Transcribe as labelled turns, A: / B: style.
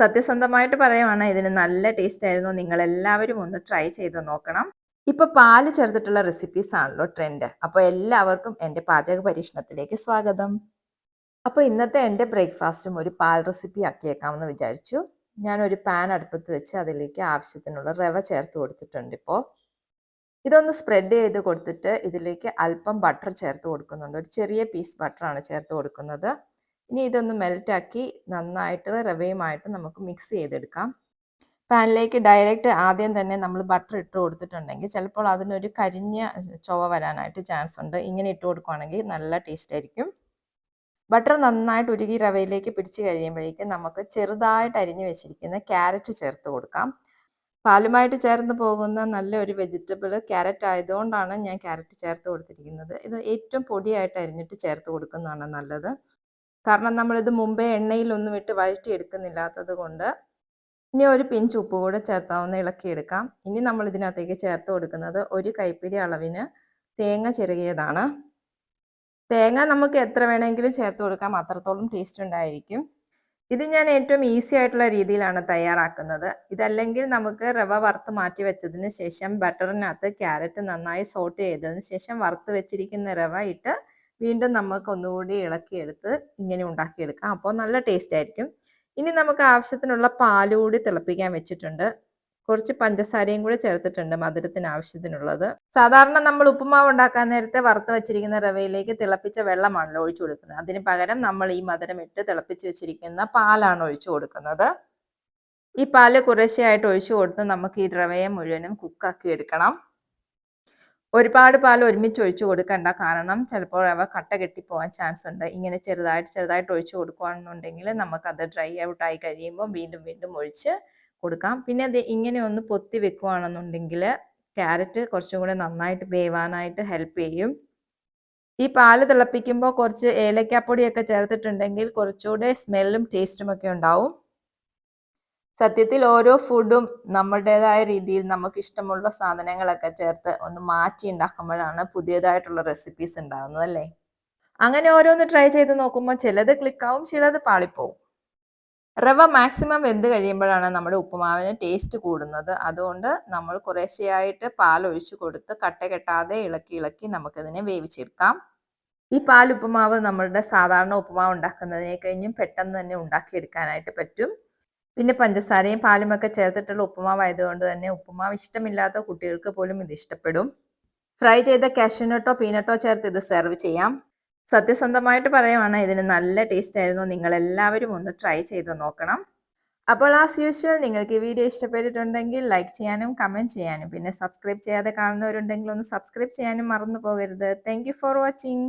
A: സത്യസന്ധമായിട്ട് പറയുവാണ് ഇതിന് നല്ല ടേസ്റ്റ് ആയിരുന്നു. നിങ്ങൾ എല്ലാവരും ഒന്ന് ട്രൈ ചെയ്ത് നോക്കണം. ഇപ്പൊ പാൽ ചേർത്തിട്ടുള്ള റെസിപ്പീസ് ആണല്ലോ ട്രെൻഡ് അപ്പോൾ എല്ലാവർക്കും എന്റെ പാചക പരീക്ഷണത്തിലേക്ക് സ്വാഗതം. അപ്പോൾ ഇന്നത്തെ എന്റെ ബ്രേക്ക്ഫാസ്റ്റും ഒരു പാൽ റെസിപ്പി ആക്കിയേക്കാമെന്ന് വിചാരിച്ചു. ഞാൻ ഒരു പാൻ അടുപ്പത്ത് വെച്ച് അതിലേക്ക് ആവശ്യത്തിനുള്ള റവ ചേർത്ത് കൊടുത്തിട്ടുണ്ട് ഇപ്പോൾ ഇതൊന്ന് സ്പ്രെഡ് ചെയ്ത് കൊടുത്തിട്ട് ഇതിലേക്ക് അല്പം ബട്ടർ ചേർത്ത് കൊടുക്കുന്നുണ്ട്. ഒരു ചെറിയ പീസ് ബട്ടറാണ് ചേർത്ത് കൊടുക്കുന്നത്. ഇനി ഇതൊന്ന് മെൽറ്റാക്കി നന്നായിട്ട് റവയുമായിട്ട് നമുക്ക് മിക്സ് ചെയ്തെടുക്കാം. പാനിലേക്ക് ഡയറക്റ്റ് ആദ്യം തന്നെ നമ്മൾ ബട്ടർ ഇട്ട് കൊടുത്തിട്ടുണ്ടെങ്കിൽ ചിലപ്പോൾ അതിനൊരു കരിഞ്ഞ ചുവ വരാനായിട്ട് ചാൻസ് ഉണ്ട്. ഇങ്ങനെ ഇട്ട് കൊടുക്കുകയാണെങ്കിൽ നല്ല ടേസ്റ്റ് ആയിരിക്കും. ബട്ടർ നന്നായിട്ട് ഉരുകി റവയിലേക്ക് പിടിച്ച് കഴിയുമ്പോഴേക്കും നമുക്ക് ചെറുതായിട്ട് അരിഞ്ഞു വെച്ചിരിക്കുന്ന ക്യാരറ്റ് ചേർത്ത് കൊടുക്കാം. പാലുമായിട്ട് ചേർന്ന് പോകുന്ന നല്ലൊരു വെജിറ്റബിൾ ക്യാരറ്റ് ആയതുകൊണ്ടാണ് ഞാൻ ക്യാരറ്റ് ചേർത്ത് കൊടുത്തിരിക്കുന്നത്. ഇത് ഏറ്റവും പൊടിയായിട്ട് അരിഞ്ഞിട്ട് ചേർത്ത് കൊടുക്കുന്നതാണ് നല്ലത്. കാരണം നമ്മളിത് മുമ്പേ എണ്ണയിലൊന്നും ഇട്ട് വഴറ്റി എടുക്കുന്നില്ലാത്തത് കൊണ്ട് ഇനി ഒരു പിഞ്ച് ഉപ്പ് കൂടെ ചേർത്താവുന്ന ഇളക്കിയെടുക്കാം ഇനി നമ്മൾ ഇതിനകത്തേക്ക് ചേർത്ത് കൊടുക്കുന്നത് ഒരു കൈപ്പിടി അളവിന് തേങ്ങ ചിരകിയതാണ് തേങ്ങ നമുക്ക് എത്ര വേണമെങ്കിലും ചേർത്ത് കൊടുക്കാം. അത്രത്തോളം ടേസ്റ്റ് ഉണ്ടായിരിക്കും. ഇത് ഞാൻ ഏറ്റവും ഈസി ആയിട്ടുള്ള രീതിയിലാണ് തയ്യാറാക്കുന്നത്. ഇതല്ലെങ്കിൽ നമുക്ക് റവ വറുത്ത് മാറ്റി വെച്ചതിന് ശേഷം ബട്ടറിനകത്ത് ക്യാരറ്റ് നന്നായി സോട്ട് ചെയ്തതിന് ശേഷം വറുത്ത് വെച്ചിരിക്കുന്ന റവ ഇട്ട് വീണ്ടും നമുക്ക് ഒന്നുകൂടി ഇളക്കിയെടുത്ത് ഇങ്ങനെ ഉണ്ടാക്കിയെടുക്കാം. അപ്പോൾ നല്ല ടേസ്റ്റ് ആയിരിക്കും. ഇനി നമുക്ക് ആവശ്യത്തിനുള്ള പാൽ കൂടി തിളപ്പിക്കാൻ വെച്ചിട്ടുണ്ട്. കുറച്ച് പഞ്ചസാരയും കൂടി ചേർത്തിട്ടുണ്ട് മധുരത്തിന് ആവശ്യത്തിനുള്ളത്. സാധാരണ നമ്മൾ ഉപ്പുമാവ് ഉണ്ടാക്കാൻ നേരത്തെ വറുത്ത് വെച്ചിരിക്കുന്ന റവയിലേക്ക് തിളപ്പിച്ച വെള്ളമാണല്ലോ ഒഴിച്ചു കൊടുക്കുന്നത്. അതിന് പകരം നമ്മൾ ഈ മധുരം ഇട്ട് തിളപ്പിച്ച് വെച്ചിരിക്കുന്ന പാലാണ് ഒഴിച്ചു കൊടുക്കുന്നത്. ഈ പാൽ കുറേശ്ശെയായിട്ട് ഒഴിച്ചു കൊടുത്ത് നമുക്ക് ഈ റവയെ മുഴുവനും കുക്കാക്കി എടുക്കണം. ഒരുപാട് പാൽ ഒരുമിച്ച് ഒഴിച്ചു കൊടുക്കണ്ട. കാരണം ചിലപ്പോൾ അവ കട്ട കെട്ടി കെട്ടിപ്പോവാൻ ചാൻസ് ഉണ്ട്. ഇങ്ങനെ ചെറുതായിട്ട് ചെറുതായിട്ട് ഒഴിച്ചു കൊടുക്കുകയാണെന്നുണ്ടെങ്കിൽ നമുക്കത് ഡ്രൈ ഔട്ട് ആയി കഴിയുമ്പോൾ വീണ്ടും വീണ്ടും ഒഴിച്ച് കൊടുക്കാം. പിന്നെ അത് ഇങ്ങനെ ഒന്ന് പൊത്തി വെക്കുകയാണെന്നുണ്ടെങ്കിൽ ക്യാരറ്റ് കുറച്ചും കൂടെ നന്നായിട്ട് വേവാനായിട്ട് ഹെൽപ്പ് ചെയ്യും. ഈ പാൽ തിളപ്പിക്കുമ്പോൾ കുറച്ച് ഏലക്കാപ്പൊടിയൊക്കെ ചേർത്തിട്ടുണ്ടെങ്കിൽ കുറച്ചുകൂടെ സ്മെല്ലും ടേസ്റ്റും ഒക്കെ ഉണ്ടാവും. സത്യത്തിൽ ഓരോ ഫുഡും നമ്മുടേതായ രീതിയിൽ നമുക്ക് ഇഷ്ടമുള്ള സാധനങ്ങളൊക്കെ ചേർത്ത് ഒന്ന് മാറ്റി ഉണ്ടാക്കുമ്പോഴാണ് പുതിയതായിട്ടുള്ള റെസിപ്പീസ് ഉണ്ടാകുന്നത് അല്ലേ? അങ്ങനെ ഓരോന്ന് ട്രൈ ചെയ്ത് നോക്കുമ്പോൾ ചിലത് ക്ലിക്കാവും ചിലത് പാളിപ്പോവും. റവ മാക്സിമം വെന്ത് കഴിയുമ്പോഴാണ് നമ്മുടെ ഉപ്പുമാവിന് ടേസ്റ്റ് കൂടുന്നത്. അതുകൊണ്ട് നമ്മൾ കുറേശ്ശെയായിട്ട് പാൽ ഒഴിച്ചു കൊടുത്ത് കട്ട കെട്ടാതെ ഇളക്കി ഇളക്കി നമുക്കിതിനെ വേവിച്ചെടുക്കാം. ഈ പാൽ ഉപ്പുമാവ് നമ്മളുടെ സാധാരണ ഉപ്പുമാവ് ഉണ്ടാക്കുന്നതിനെ കഴിഞ്ഞും പെട്ടെന്ന് തന്നെ ഉണ്ടാക്കിയെടുക്കാനായിട്ട് പറ്റും. പിന്നെ പഞ്ചസാരയും പാലും ഒക്കെ ചേർത്തിട്ടുള്ള ഉപ്പുമാവ് ആയതുകൊണ്ട് തന്നെ ഉപ്പുമാവ് ഇഷ്ടമില്ലാത്ത കുട്ടികൾക്ക് പോലും ഇത് ഇഷ്ടപ്പെടും. ഫ്രൈ ചെയ്ത കാഷ്യൂനട്ടോ പീനട്ടോ ചേർത്ത് ഇത് സെർവ് ചെയ്യാം. സത്യസന്ധമായിട്ട് പറയുവാണ് ഇതിന് നല്ല ടേസ്റ്റ് ആയിരുന്നു. നിങ്ങൾ എല്ലാവരും ഒന്ന് ട്രൈ ചെയ്ത് നോക്കണം. അപ്പോൾ ആസ് യൂഷ്വൽ നിങ്ങൾക്ക് ഈ വീഡിയോ ഇഷ്ടപ്പെട്ടിട്ടുണ്ടെങ്കിൽ ലൈക്ക് ചെയ്യാനും കമന്റ് ചെയ്യാനും പിന്നെ സബ്സ്ക്രൈബ് ചെയ്യാതെ കാണുന്നവരുണ്ടെങ്കിൽ ഒന്ന് സബ്സ്ക്രൈബ് ചെയ്യാനും മറന്നു പോകരുത്. Thank for watching